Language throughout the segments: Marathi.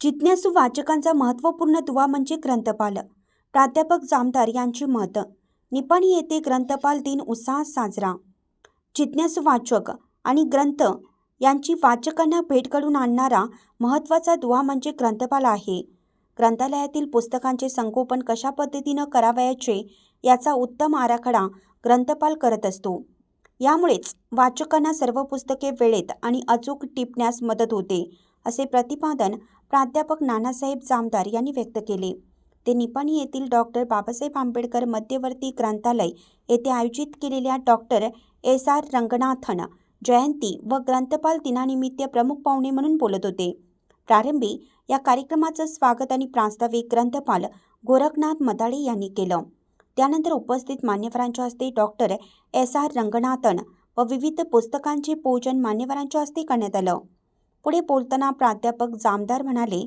जिज्ञासू वाचकांचा महत्त्वपूर्ण दुवा म्हणजे ग्रंथपाल. प्राध्यापक जामदार यांची मत. निपाणी येथे ग्रंथपाल दिन उत्साहात साजरा. जिज्ञासू वाचक आणि ग्रंथ यांची वाचकांना भेट घडून आणणारा महत्त्वाचा दुवा म्हणजे ग्रंथपाल आहे. ग्रंथालयातील पुस्तकांचे संगोपन कशा पद्धतीनं करावयाचे याचा उत्तम आराखडा ग्रंथपाल करत असतो. यामुळेच वाचकांना सर्व पुस्तके वेळेत आणि अचूक टिपण्यास मदत होते असे प्रतिपादन प्राध्यापक नानासाहेब जामदार यांनी व्यक्त केले. ते निपाणी येथील डॉक्टर बाबासाहेब आंबेडकर मध्यवर्ती ग्रंथालय येथे आयोजित केलेल्या डॉक्टर एस आर रंगनाथन जयंती व ग्रंथपाल दिनानिमित्त प्रमुख पाहुणे म्हणून बोलत होते. प्रारंभी या कार्यक्रमाचं स्वागत आणि प्रास्ताविक ग्रंथपाल गोरखनाथ मदाळे यांनी केलं. त्यानंतर उपस्थित मान्यवरांच्या हस्ते डॉक्टर एस आर रंगनाथन व विविध पुस्तकांचे पूजन मान्यवरांच्या हस्ते करण्यात आलं. पुढे बोलताना प्राध्यापक जामदार म्हणाले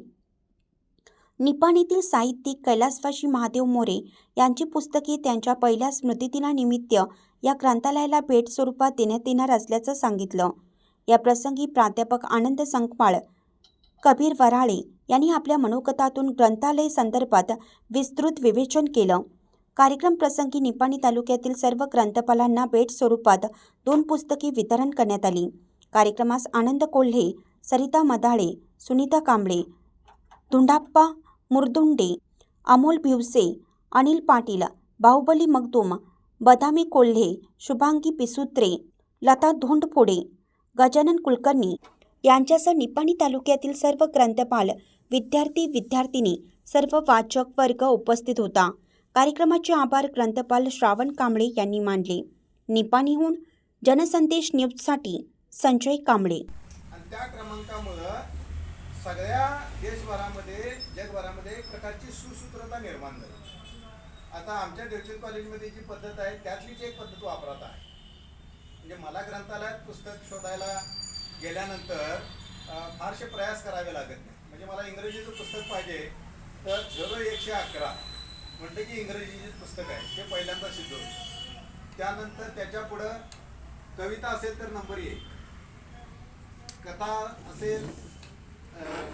निपाणीतील साहित्यिक कैलासवाशी महादेव मोरे यांची पुस्तके त्यांच्या पहिल्या स्मृतिदिनानिमित्त या ग्रंथालयाला भेट स्वरूपात देण्यात येणार असल्याचं सांगितलं. या प्रसंगी प्राध्यापक आनंद संकमाळ कबीर वराळे यांनी आपल्या मनोगतातून ग्रंथालय संदर्भात विस्तृत विवेचन केलं. कार्यक्रम प्रसंगी निपाणी तालुक्यातील सर्व ग्रंथपालांना भेट स्वरूपात दोन पुस्तके वितरण करण्यात आली. कार्यक्रमास आनंद कोल्हे सरिता मदाळे सुनीता कांबळे धुंडाप्पा मुरदुंडे अमोल भिवसे अनिल पाटील बाहुबली मगदूम बदामी कोल्हे शुभांगी पिसुत्रे लता धोंडफोडे गजानन कुलकर्णी यांच्यासह निपाणी तालुक्यातील सर्व ग्रंथपाल विद्यार्थी विद्यार्थिनी सर्व वाचक वर्ग उपस्थित होता. कार्यक्रमाचे आभार ग्रंथपाल श्रावण कांबळे यांनी मानले. निपाणीहून जनसंदेश न्यूजसाठी संजय कांबळे. त्या क्रमांकामुळं सगळ्या देशभरामध्ये जगभरामध्ये एक प्रकारची सुसूत्रता निर्माण झाली. आता आमच्या देवचंद कॉलेजमध्ये जी पद्धत आहे त्यातलीच एक पद्धत वापरत आहे. म्हणजे मला ग्रंथालयात पुस्तक शोधायला गेल्यानंतर फारसे प्रयास करावे लागत नाही. म्हणजे मला इंग्रजीचं पुस्तक पाहिजे तर झिरो एकशे अकरा म्हटलं की इंग्रजीचे पुस्तक आहे ते पहिल्यांदा सिद्ध होतं त्यानंतर त्याच्या पुढं कविता असेल तर नंबर येईल कथा असेल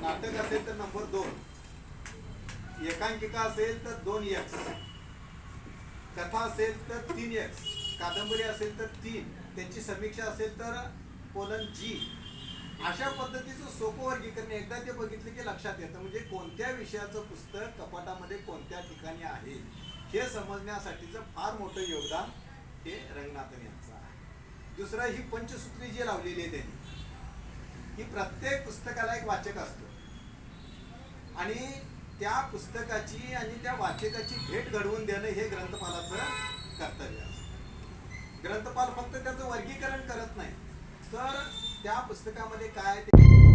नाटक असेल तर नंबर दोन. एकांकिका असेल तर दोन एक्स कथा असेल तर तीन एक्स कादंबरी असेल तर तीन. त्यांची समीक्षा असेल तर कोलन जी अशा पद्धतीचं सोपं वर्गीकरण एकदा ते बघितलं की लक्षात येतं. म्हणजे कोणत्या विषयाचं पुस्तक कपाटामध्ये कोणत्या ठिकाणी आहे? हे समजण्यासाठीचं फार मोठं योगदान हे रंगनाथन यांचं आहे. दुसरं ही पंचसूत्री जी लावलेली आहे त्यांनी ही प्रत्येक पुस्तकाला एक वाचक असतो. आणि त्या पुस्तकाची आणि त्या वाचकाची भेट घडवून देणं हे ग्रंथपालाचं कर्तव्य असतं. ग्रंथपाल फक्त त्याचं वर्गीकरण करत नाही तर त्या पुस्तकामध्ये काय ते